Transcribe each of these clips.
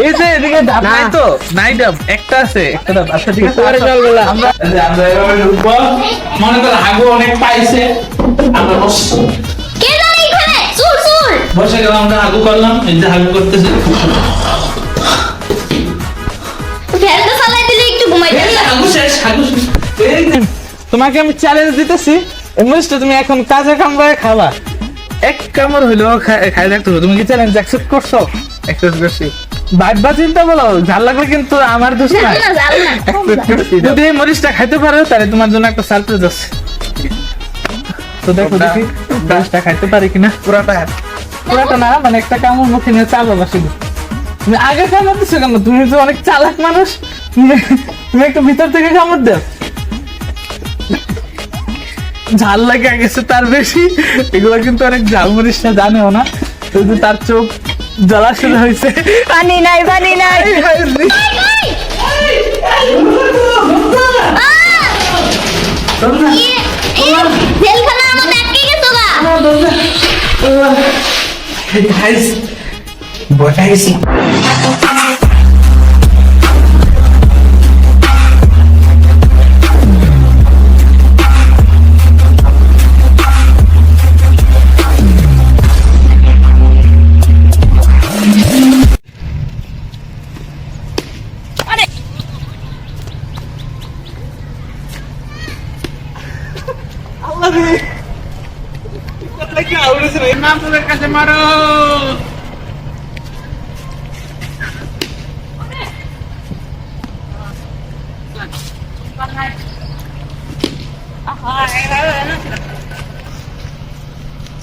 এই যে এদিকে ডাব নাই তো? নাই ডাব একটা আছে একটা ডাব আচ্ছা ঠিক আছে পরে চল বলা। আমরা আমরা এভাবে ঢুকবো মনে করো হাগু অনেক পাইছে আমরা বস- কে জানে এখানে? চুল চুল! বসে গেলাম আমরা হাগু করলাম এই যে হাগু করতেছে। ফ্যানটা চালাই দিলে একটু ঘুমাই এই হাগু শেষ হাগু শেষ। তোমাকে আমি চ্যালেঞ্জ দিতেছি। এই তুমি এখন কাজে কামড়ায় খাবা। এক কামড় হইলেও খাই থাকতে হবে। তুমি কি চ্যালেঞ্জ অ্যাকসেপ্ট করছ? অ্যাকসেপ্ট করছি। ভাববা চিন্তা বলো ঝাল লাগলে কিন্তু আমার দোষ না যদি এই মরিচটা খাইতে পারো তাহলে তোমার জন্য একটা সারপ্রাইজ আছে। তো দেখো দেখি মরিচটা খাইতে পারি কিনা? পুরাটা পুরাটা না মানে একটা কামড় মুখে নিয়ে তুমি আগে কামড় দিছো কেন? তুমি তো অনেক চালাক মানুষ তুমি- তুমি একটু ভিতর থেকে কামড় দাও। ঝাল লাগে গেছে তার বেশি। এগুলো কিন্তু অনেক ঝাল মরিচটা জানেও না। কিন্তু তার চোখ জ্বলা শুরু হয়েছে। পানি নাই পানি নাই। গেছো।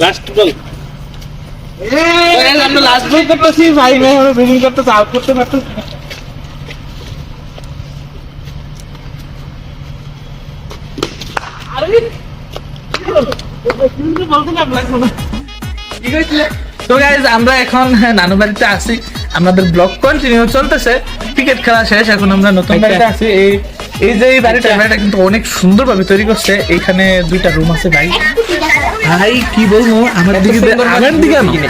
লাস্ট বল আমরা লাস্ট বল করতেছি ভাই ভাই আমরা বিলিং করতেছি আউট করতে পারতেছি না। আরে বলতে না লাগল না তো গাইজ আমরা এখন নানু বাড়িতে আছি। আমাদের ব্লগ কন্টিনিউ চলতেছে। ক্রিকেট খেলা শেষ এখন আমরা নতুন বাড়িতে আছি। এই এই যে এই বাড়িটা বাড়িটা কিন্তু অনেক সুন্দর ভাবে তৈরি করছে। এখানে দুইটা রুম আছে ভাই। ভাই কি বলব? আমার দিকে আমার দিকে।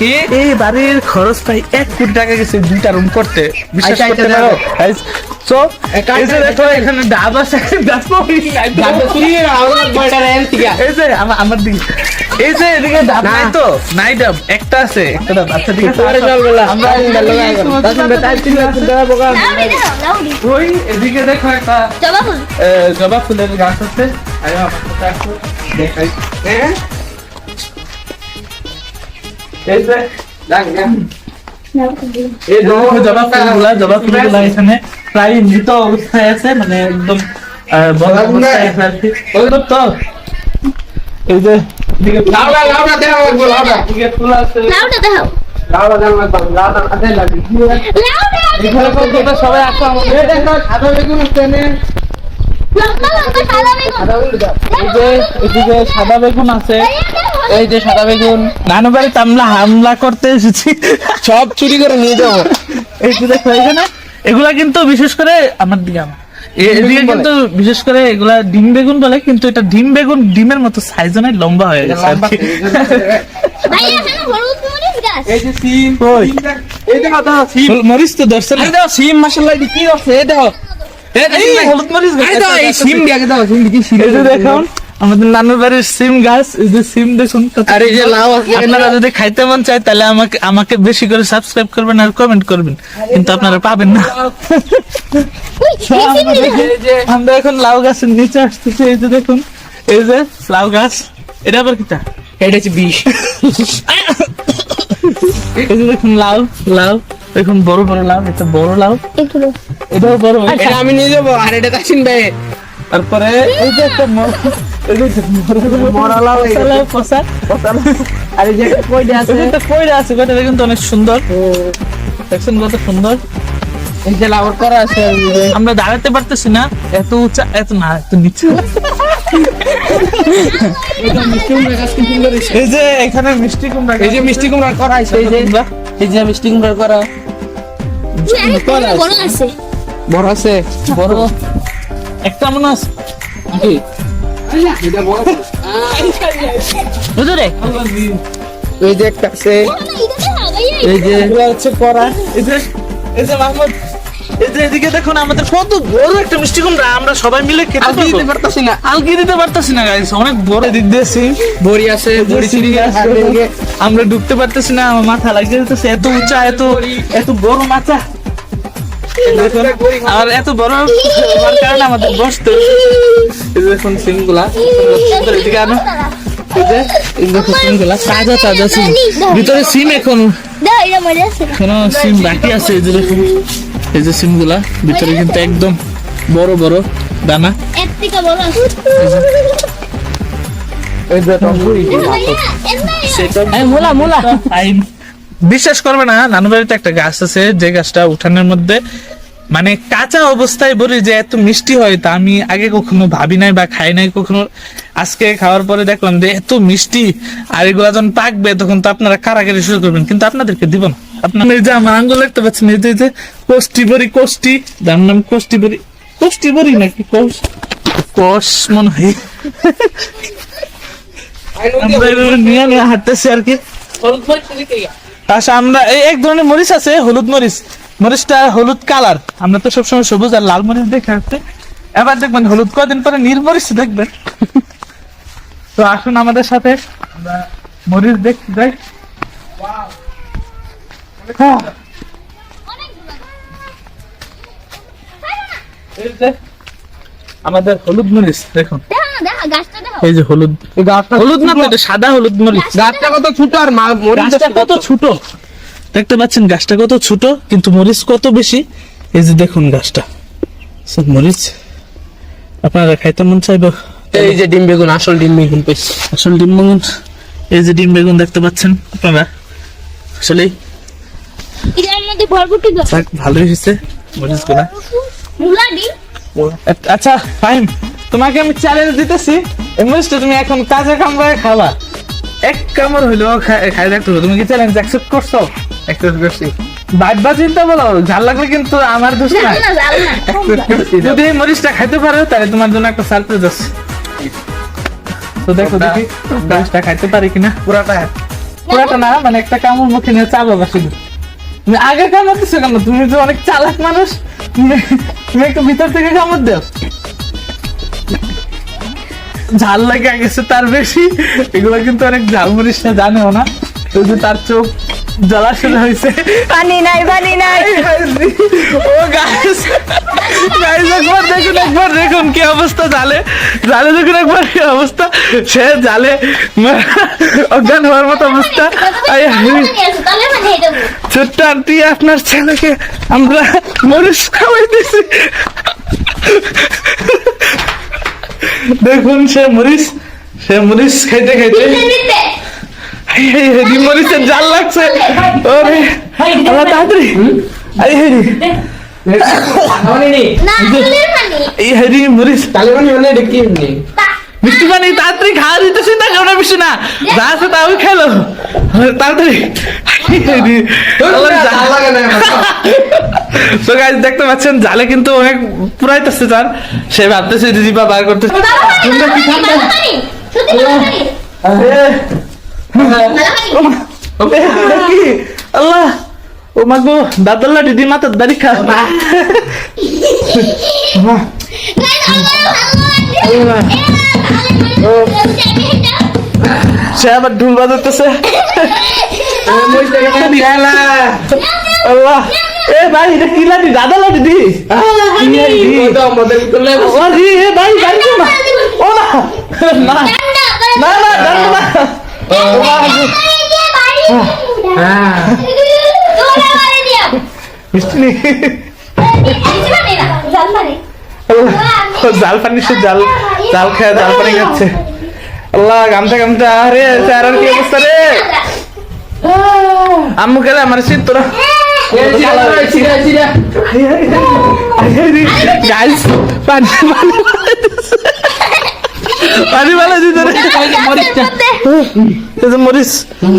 এ- এই বাড়ির খরচ প্রায় এক কোটি টাকা গেছে দুইটা রুম করতে। বিশ্বাস আচ্ছা, করতে আচ্ছা, পারো? আচ্ছা। এই যে দেখো এখানে ডাব আছে ডাব এই যে আমার দিকে। এই যে এদিকে ডাব নাই তো? নাই ডাব একটা আছে একটা ডাব। আচ্ছা ঠিক আছে পরে আসো। বলা। আমরা লাউডি দাও লাউডি ওই এদিকে দেখো একটা জবা ফুল। জবা ফুলের গাছ আছে। আরে আমার দেখাই। হ্যাঁ? এই যে এই দেখো জবা ফুলগুলা জবা ফুলগুলা এখানে প্রায় মৃত অবস্থায় আছে মানে একদম তো। এই যে লাউডা লাউডা সবাই আসো আমাদের। বেগুন সাদা বেগুন। আছে। এই যে সাদা বেগুন। নানু বাড়িতে আমরা হামলা করতে এসেছি। সব চুরি করে নিয়ে যাব। দেখো এখানে এগুলা কিন্তু বিশেষ করে আমার দিকে এদিকে কিন্তু বিশেষ করে এগুলা ডিম বেগুন বলে কিন্তু এটা ডিম বেগুন ডিমের মতো সাইজ অনেক লম্বা হয়ে গেছে মরিচ গাছ। এই যে এই দেখো দেখো সিম। মরিচ তো ধরছে না। এই দেখো সিম মাশাআল্লাহ কি আছে এই দেখো। দেখো, হলুদ মরিচ দেখো সিম দিয়ে দাও আমাদের নানুর বাড়ির সিম গাছ এই যে সিম দেখুন আর এই যে লাউ আছে আপনারা যদি খাইতে মন চায় তাহলে আমাকে আমাকে বেশি করে সাবস্ক্রাইব করবেন আর কমেন্ট করবেন। কিন্তু আপনারা পাবেন না। আমরা এখন লাউ গাছের নিচে আসতেছি এই যে দেখুন এই যে লাউ গাছ। এটা আবার কিটা? এটা হচ্ছে বিষ। এই যে দেখুন লাউ লাউ। দেখুন বড় বড় লাউ এটা বড় লাউ। একটু এটাও বড়। এটা আমি নিয়ে যাব আর এটা তাসিন ভাই তারপরে এই যে একটা আর এই যে কইডা আছে। আছে কইটা অনেক সুন্দর। দেখছেন কত সুন্দর? এই যে করা আছে। আমরা দাঁড়াতে পারতেছি না। এত উঁচা এত না এত নিচে। এই যে এখানে মিষ্টি কুমড়া এই যে মিষ্টি কুমড়া করা আছে এই যে এই যে মিষ্টি কুমড়া করা। বড় আছে। বড় আছে। বড়। একটা মনে আছে। এই যে একটা আছে। এটা দাও ভাইয়া এই যে হচ্ছে করা। এই যে এই যে মাহমুদ এই যে এদিকে দেখুন আমাদের কত বড় একটা মিষ্টি কুমড়া। আমরা সবাই মিলে খেতে দিতে পারতাছি না। আলগি দিতে পারতেছি না গাইস অনেক বড় দিক দিয়ে সিম বড়ি আছে বড়ি চিনি আছে। আমরা ঢুকতে পারতেছি না আমার মাথা লাগিয়ে যেতেছে এত উঁচা এত এত বড় মাথা। দেখুন, আর এত বড় হওয়ার কারণে আমাদের বসতে এই যে দেখুন সিমগুলা এদিকে আনো এই যে এই দেখুন সিমগুলা তাজা তাজা এখন আছে এই যে দেখুন এই যে সিম ভিতরে কিন্তু একদম বড় বড় দানা এই যে মোলা মোলা বিশ্বাস করবে না নানু বাড়িতে একটা গাছ আছে যে গাছটা উঠানের মধ্যে মানে কাঁচা অবস্থায় বলি যে এত মিষ্টি হয় তা আমি আগে কখনো ভাবি নাই বা খাই নাই কখনো। আজকে খাওয়ার পরে দেখলাম যে এত মিষ্টি আর এগুলা যখন পাকবে তখন তো আপনারা কারাগারি শুরু করবেন কিন্তু আপনাদেরকে দিব না। আপনারা এই যে আমার আঙ্গুল দেখতে পাচ্ছেন এই যে কোষ্টি বড়ি কোষ্টি যার নাম কোষ্টি বড়ি কোষ্টি বড়ি নাকি কোষ? কোষ মনে হয়। আমরা নিয়ে নিয়ে হাঁটতেছি আর কি। আচ্ছা আমরা এই এক ধরনের মরিচ আছে, হলুদ মরিচ। মরিচটা হলুদ কালার। আমরা তো সবসময় সবুজ আর লাল মরিচ দেখে আসছে। এবার দেখবেন হলুদ কদিন পরে নীল মরিচ দেখবেন। তো আসুন আমাদের সাথে মরিচ দেখতে যাই। আমাদের হলুদ মরিচ দেখুন। দেখো না দেখো গাছটা দেখো। এই যে হলুদ। গাছটা হলুদ না এটা সাদা হলুদ মরিচ। গাছটা কত ছোট আর মা কত ছোট? দেখতে পাচ্ছেন গাছটা কত ছোট কিন্তু মরিচ কত বেশি? এই যে দেখুন গাছটা। মরিচ। আপনারা খাইতে মন চাইব? এই যে ডিম বেগুন আসল ডিম বেগুন পেয়েছি। আসল ডিম বেগুন। এই যে ডিম বেগুন দেখতে পাচ্ছেন আপনারা? আসলে ভালোই হয়েছে মরিচগুলা আচ্ছা ফাইন। তোমাকে আমি চ্যালেঞ্জ দিতেছি এই মরিচটা তুমি এখন কাজে কামড়ায় খাবা। এক কামড় হইলেও খাই হবে। তুমি কি চ্যালেঞ্জ অ্যাকসেপ্ট করছ? অ্যাক্সেস করছি। বাদ চিন্তা বলো ঝাল লাগলে কিন্তু আমার দোষ না যদি এই মরিচটা খাইতে পারো তাহলে তোমার জন্য একটা সারপ্রাইজ আছে। তো দেখো দেখি মরিচটা খাইতে পারি কিনা? পুরাটা। পুরাটা না মানে একটা কামড় মুখে নিয়ে চাবাবা শুধু। তুমি আগে কামড় দিছো কেন? তুমি তো অনেক চালাক মানুষ। তুমি তুমি একটু ভিতর থেকে কামড় দাও। ঝাল লাগে গেছে তার বেশি। এগুলো কিন্তু অনেক ঝাল মরিচটা জানেও না। শুধু তার চোখ জ্বলা শুরু হয়েছে। পানি নাই পানি নাই। ও গাইস গাইস একবার দেখুন একবার দেখুন কি অবস্থা জালে জালে দেখুন একবার কি অবস্থা। সে জালে অজ্ঞান হওয়ার মতো অবস্থা। ছোট্ট আন্টি আপনার ছেলেকে আমরা মরিচ খাওয়াই দিছি। দেখুন সে মরিচ সে মরিচ খাইতে খাইতে হেরি মরিচের জাল লাগছে। ওরে আল্লাহ তাড়াতাড়ি। ফুলের পানি এই হেডি মরিচ তাহলে মানে মানে এমনি। তা- মিষ্টি পানি তাড়াতাড়ি খাওয়া দিতেছি না কেমন বেশি না। যা আছে তাও খেলো। তাড়াতাড়ি। তো গাইজ দেখতে পাচ্ছেন জালে কিন্তু অনেক পুরাইতেছে তার। সে ভাবতেছে দিদি বা বার করতেছে বাবা পানি তোমরা কি বাবা ঠান্ডা? পানি সত্যি বাবা পানি এ, বাবা পানি ও, কি? আল্লাহ। ও মা গো দাদাল্লা দিদি মাথার দাড়ি খা। সে আবার ঢুল বাজাতেছে আল্লাহ এ ভাই এটা কি লাঠি দাদা লাঠি দি ভাই না ও না না না না না। হ্যাঁ মিষ্টি নেই জাল পানি সে জাল জাল খায় জাল পানি খাচ্ছে। আল্লাহ গামছা গামছা আরে স্যার আর কি অবস্থা রে? আম্মু গেলে আমার শীত তোরা।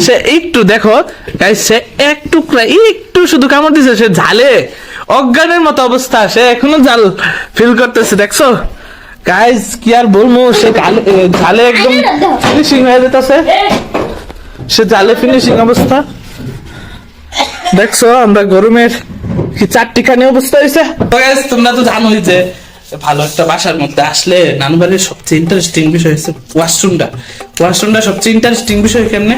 সে একটু দেখো সে এক টুকরা একটু শুধু কামড় দিছে সে ঝালে। অজ্ঞানের মতো অবস্থা সে এখনও জাল ফিল করতেছে দেখছ? গাইস কি আর বলব সে ঝালে একদম ফিনিশিং হয়ে যেতেছে। সে জালে ফিনিশিং অবস্থা। দেখছ আমরা গরমের কি চারটিখানি অবস্থা হয়েছে? তোমরা তো জানোই যে ভালো একটা বাসার মধ্যে আসলে নানু বাড়ির সবচেয়ে ইন্টারেস্টিং বিষয় হচ্ছে ওয়াশরুমটা ওয়াশরুমটা সবচেয়ে ইন্টারেস্টিং বিষয় কেমনে?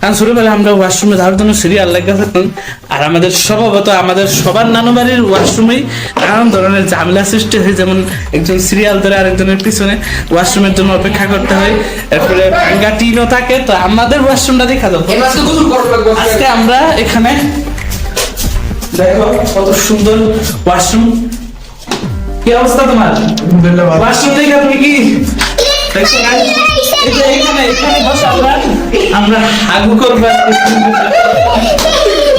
কারণ ছোটবেলায় আমরা ওয়াশরুমে যাওয়ার জন্য সিরিয়াল লেগে থাকতাম আর আমাদের স্বভাবত আমাদের সবার নানু বাড়ির ওয়াশরুমেই নানান ধরনের ঝামেলা সৃষ্টি হয়। যেমন একজন সিরিয়াল ধরে আরেকজনের পিছনে ওয়াশরুমের জন্য অপেক্ষা করতে হয়। এরপরে ভাঙ্গা টিনও থাকে। তো আমাদের ওয়াশরুমটা দেখা যাব আজকে আমরা এখানে দেখো কত সুন্দর ওয়াশরুম। কি অবস্থা তোমার? ওয়াশরুম দেখে তুমি কি দেখছ এখানে এখানে বসে আমরা আমরা হাগু করব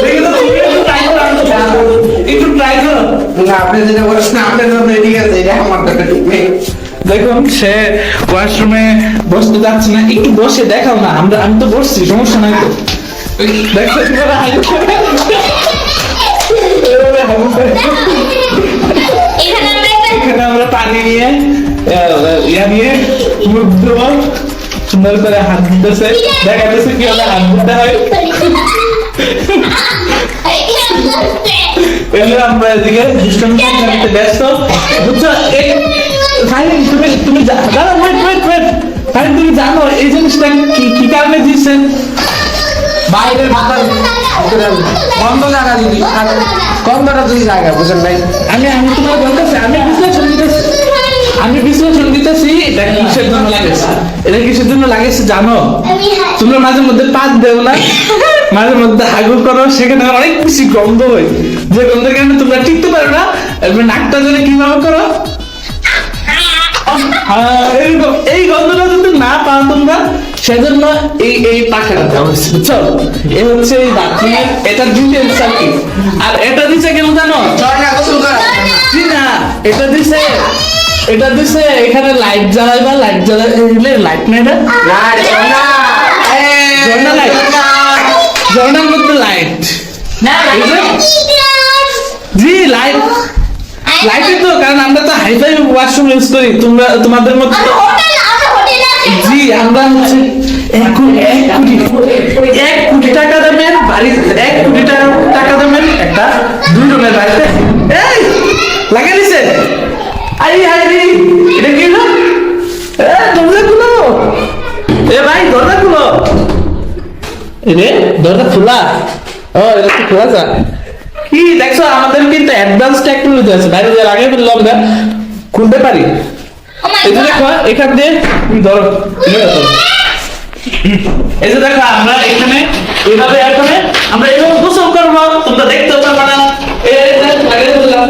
দেখো তো, তুমি একটু আমি তো ট্রাই করো না আপনি যেটা বলছেন আপনার ঠিক আছে এটা আমার ঠিক নেই দেখুন সে ওয়াশরুমে বসতে যাচ্ছে না একটু বসে দেখাও না আমরা আমি তো বসছি সমস্যা নাই তো। দেখো। এখানে আমরা পানি নিয়ে ইয়া নিয়ে মুখ সুন্দর করে হাত দিতেছে। দেখা যাচ্ছে কীভাবে হাত দিতে হয়। এগুলো আমরা এদিকে দুষ্টামি করতে ব্যস্ত। বুঝছ? এই ফাইন তুমি তুমি দাঁড়াও ওয়েট ওয়েট ওয়েট ফাইন তুমি জানো এই জিনিসটা কি কি কারণে দিচ্ছেন বাইরের মাথার বন্ধ জায়গা যদি কন্দটা যদি জায়গা বুঝেন নাই আমি আমি তোমার বলতেছি আমি বিশ্লেষণ দিতেছি। আমি বিশ্লেষণ দিতেছি এটা কিসের জন্য লাগেছে? এটা কিসের জন্য লাগেছে জানো? তোমরা মাঝে মধ্যে পাত দেও না? মাঝে মধ্যে হাগু করো সেখানে অনেক বেশি গন্ধ হয়। যে গন্ধের কারণে তোমরা টিকতে পারো না। এরপর নাকটা যেন কীভাবে করো? এই গন্ধটা যদি না পাও তোমরা সেজন্য এই এই পাখাটা দেওয়া হয়েছে। বুঝছ? এ হচ্ছে এই বাথরুমের এটা ডিটেলস আর কি আর এটা দিচ্ছে কেন জানো এটা দিছে এখানে লাইট জ্বালাইবা লাইট জ্বালাইলে লাইট না? এটা ঝর্ণা লাইট ঝর্ণার মধ্যে লাইট জি লাইট লাইট তো কারণ আমরা তো হাইফাই ওয়াশরুম ইউজ করি। তোমরা তোমাদের মধ্যে তো জি আমরা হচ্ছে এক কোটি এক কোটি টাকা দামের বাড়ি এক কোটি টাকা টাকা দামের একটা দুই রুমের বাড়িতে এই লাগিয়ে দিছে। খোলা? ও এটা খোলা কি দেখছ আমাদের কিন্তু অ্যাডভান্স টেকনোলজি আছে। বাইরে লাগিয়ে ফেললাম আমরা খুলতে পারি? এই যে দেখো এখান দিয়ে তুমি ধরো। এই যে দেখো। আমরা এখানে এইভাবে এখানে আমরা এইভাবে গোসল করব। তোমরা দেখতে পারবে না। এই যে লাগিয়ে দিলাম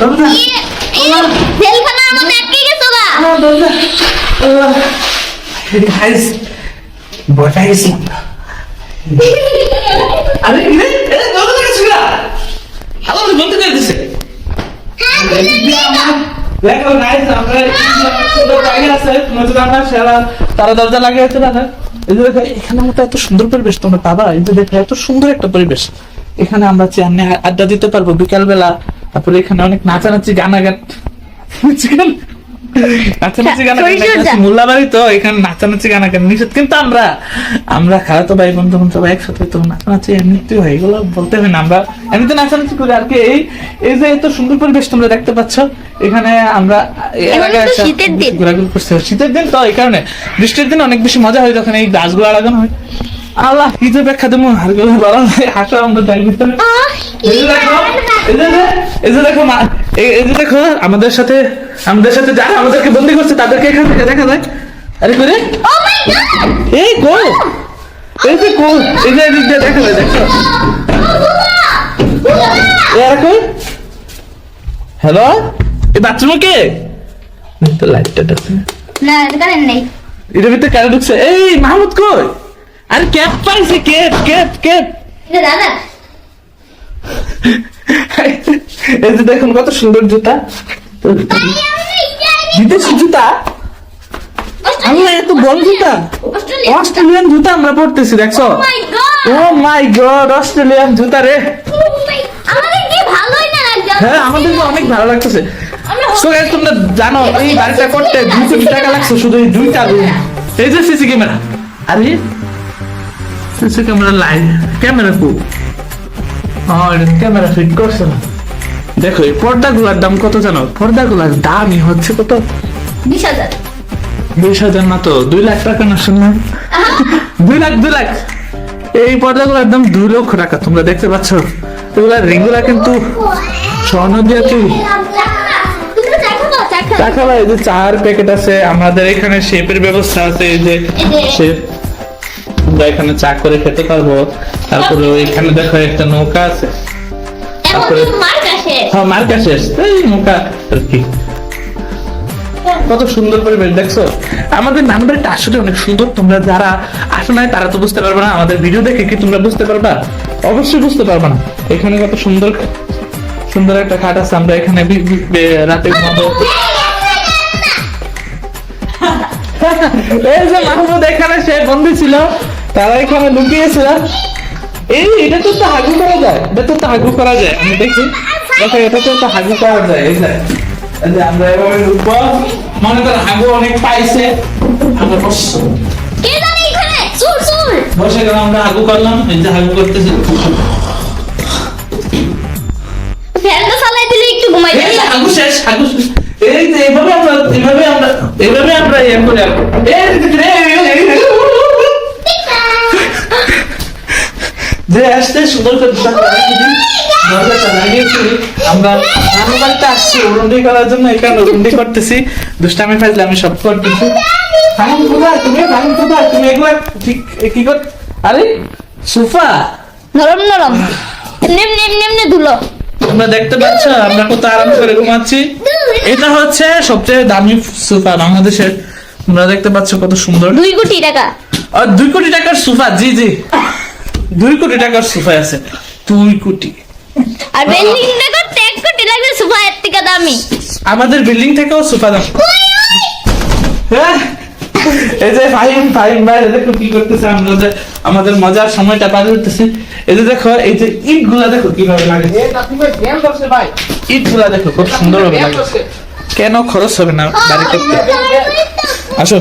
দরজা জেলখানার মধ্যে আটকে গেছো গা আমার দরজা গাইস বটা গেছি আরে রে দরজা বন্ধ করে দিছে তারা দরজা লাগিয়েছে না এই যে দেখো এখানে মতো এত সুন্দর পরিবেশ তোমরা পাবা। এই যে দেখো এত সুন্দর একটা পরিবেশ। এখানে আমরা চেয়ার আড্ডা দিতে পারব বিকাল বেলা তারপরে এখানে অনেক নাচানাচি গানা গানাগান নাচানাচি গানাগান মোল্লাবাড়ি তো এখানে নাচানাচি গানাগান নিষেধ। কিন্তু আমরা আমরা খারাপ ভাই বন্ধু বোন সবাই একসাথে তো নাচানাচি এমনিতেই হয় এগুলো বলতে হবে না। আমরা এমনিতে নাচানাচি করি আর কি। এই এই যে এত সুন্দর পরিবেশ তোমরা দেখতে পাচ্ছ এখানে আমরা শীতের দিন। ঘোরাঘুরি শীতের দিন তো এই কারণে। বৃষ্টির দিন অনেক বেশি মজা হয় যখন এই গাছগুলো লাগানো হয়। আল্লাহ কি যে ব্যাখ্যা দেবো আরগুলো যায় হাসা আমরা যাই ভিতরে। দেখো এই যে যে- এই যে এই- এই যে আমাদের সাথে আমাদের সাথে যারা আমাদেরকে বন্দি করছে তাদেরকে এখান থেকে দেখা যায়। আরে করে এই কো এই যে কো এই যে এদিক দিয়ে দেখা যায় দেখো। এরা কই? হ্যালো এই বাথরুমে কে? তো লাইটটা দেখো। না কারেন্ট নেই। এটার ভিতরে কারা ঢুকছে। এই মাহমুদ কই? আরে ক্যাপ পাইছে ক্যাপ ক্যাপ ক্যাপ। দাদা। এই যে দেখুন কত সুন্দর জুতা। বিদেশি জুতা? আল্লাহ এত বড় জুতা। অস্ট্রেলিয়ান জুতা। আমরা পড়তেছি দেখছ? ও মাই গড অস্ট্রেলিয়ান জুতা রে। আমাদের কি ভালোই না লাগছে হ্যাঁ আমাদের তো অনেক ভালো লাগতেছে। So guys, তোমরা জানো এই বাড়িটা করতে দুই কোটি টাকা লাগছে শুধু এই দুইটা রুম এই যে সিসি ক্যামেরা আরে সিসি ক্যামেরা লাইন ক্যামেরা কো এটা ক্যামেরা ফিট করছে না। দেখো এই পর্দাগুলোর দাম কত জানো? পর্দাগুলোর দামই হচ্ছে কত? বিশ হাজার। বিশ হাজার না তো দুই লাখ টাকা না শুনলাম। দুই লাখ দুই লাখ। এই পর্দাগুলো একদম দুই লক্ষ টাকা তোমরা দেখতে পাচ্ছ? এগুলা রিংগুলা কিন্তু স্বর্ণ দিয়ে খাব টাকা ভাই এই যে চার প্যাকেট আছে। আমাদের এখানে শেপের ব্যবস্থা আছে এই যে এই যে। শেপ আমরা এখানে চা করে খেতে পারব। তারপরে এখানে দেখো একটা নৌকা আছে। তারপরে- হ্যাঁ মার্কা শেষ। এই নৌকা আর কি। কত সুন্দর পরিবেশ দেখছ? আমাদের আসলে অনেক সুন্দর। তোমরা যারা আসো নাই তারা তো বুঝতে পারবে না। আমাদের ভিডিও দেখে কি তোমরা বুঝতে পারবা? অবশ্যই বুঝতে পারবা না। এখানে কত সুন্দর সুন্দর একটা খাট আছে। আমরা এখানে রাতে ঘুমাবো। এই যে মাহমুদ এখানে সে বন্দি ছিল। তারা এখানে লুকিয়েছিল। এই এটা তো তো হাগু করা যায়। এটা তো তো হাগু করা যায়। আমি দেখি। দেখো এটা তো তো হাগু করা যায় এই যে। আমরা এভাবে মনে করো হাগু অনেক পাইছে। আমরা বস- কে জানে এখানে? বসে গেলাম আমরা হাগু করলাম। এই যে হাগু করতেছি। দিলে একটু ঘুমাই হাগু শেষ হাগু শেষ। এই যে এইভাবে আমরা এইভাবে আমরা এইভাবে আমরা ইয়ে করে এই যে- এই- এই- এই- এই- যে আসতে সুন্দর করে দরজা লাগিয়ে দিই। দরজাটা লাগিয়েছি আমরা নানু বাড়িতে আসছি উরুন্ডি করার জন্য এখানে উরুন্ডি করতেছি। দুষ্টামি ফাইজলে আমি সব করতেছি ফাহিম কোথায়? তুমি? ফাহিম কোথায়? তুমি এগুলা ঠিক কি কর আরে সোফা। নরম নরম। এমনি এমনি এমনি ধুলো। তোমরা দেখতে পাচ্ছ আমরা কত আরাম করে ঘুমাচ্ছি। এটা হচ্ছে সবচেয়ে দামি সোফা বাংলাদেশের। তোমরা দেখতে পাচ্ছ কত সুন্দর। দুই কোটি টাকা। আর দুই কোটি টাকার সোফা জি জি। দুই কোটি টাকার সোফা আছে দুই কোটি। আর বিল্ডিংটা করতে এক কোটি লাগবে সুপার এর থেকে দামি। আমাদের বিল্ডিং থেকেও সোফা দাম। হ্যাঁ? এই যে ফাহিম ফাহিম ভাই দেখো কি করতেছে আমরা যে আমাদের মজার সময়টা পার করতেছি এই যে দেখো এই যে ইটগুলা দেখো কীভাবে লাগে। এ নাতি ভাই জ্ঞান করছে ভাই। ইটগুলা দেখো খুব সুন্দর ভাবে লাগে। কেন খরচ হবে না বাড়ি করতে। আসো।